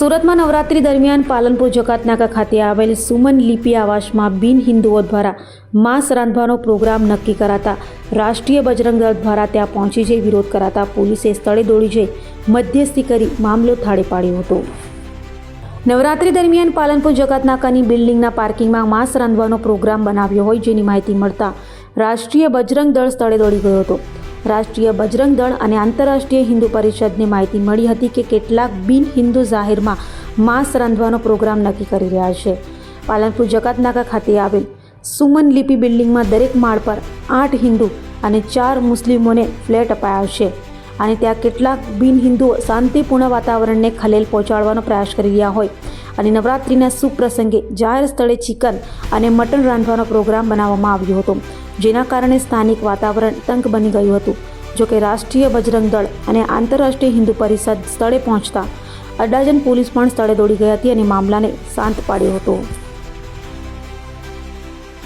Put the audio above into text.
સુરતમાં નવરાત્રી દરમિયાન પાલનપુર જકાતનાકા ખાતે આવેલ સુમન લિપિ આવાસમાં બિન હિન્દુઓ દ્વારા માંસ રાંધવાનો પ્રોગ્રામ નક્કી કરાતા રાષ્ટ્રીય બજરંગ દળ દ્વારા ત્યાં પહોંચી જઈ વિરોધ કરાતા પોલીસે સ્થળે દોડી જઈ મધ્યસ્થી કરી મામલો થાળે પાડ્યો હતો. નવરાત્રી દરમિયાન પાલનપુર જકાતનાકાની બિલ્ડિંગના પાર્કિંગમાં માંસ રાંધવાનો પ્રોગ્રામ બનાવ્યો હોય જેની માહિતી મળતા રાષ્ટ્રીય બજરંગ દળ સ્થળે દોડી ગયો હતો. રાષ્ટ્રીય બજરંગ દળ અને આંતરરાષ્ટ્રીય હિન્દુ પરિષદને માહિતી મળી હતી કે કેટલાક બિન હિન્દુ જાહેરમાં માંસ રાંધવાનો પ્રોગ્રામ નક્કી કરી રહ્યા છે. પાલનપુર જકાતનાકા ખાતે આવેલ સુમન લિપિ બિલ્ડિંગમાં દરેક માળ પર આઠ હિન્દુ અને ચાર મુસ્લિમોને ફ્લેટ અપાયા છે અને ત્યાં કેટલાક બિન હિન્દુઓ શાંતિપૂર્ણ વાતાવરણને ખલેલ પહોંચાડવાનો પ્રયાસ કરી રહ્યા હોય અને નવરાત્રિના શુભ પ્રસંગે જાહેર સ્થળે ચિકન અને મટન રાંધવાનો પ્રોગ્રામ બનાવવામાં આવ્યો હતો. જેના કારણે સ્થાનિક વાતાવરણ તંગ બની ગયું હતું. જોકે રાષ્ટ્રીય બજરંગ દળ અને આંતરરાષ્ટ્રીય હિન્દુ પરિષદ સ્થળે પહોંચતા અડાજન પોલીસ પણ સ્થળે દોડી ગઈ હતી અને મામલાને શાંત પાડ્યો હતો.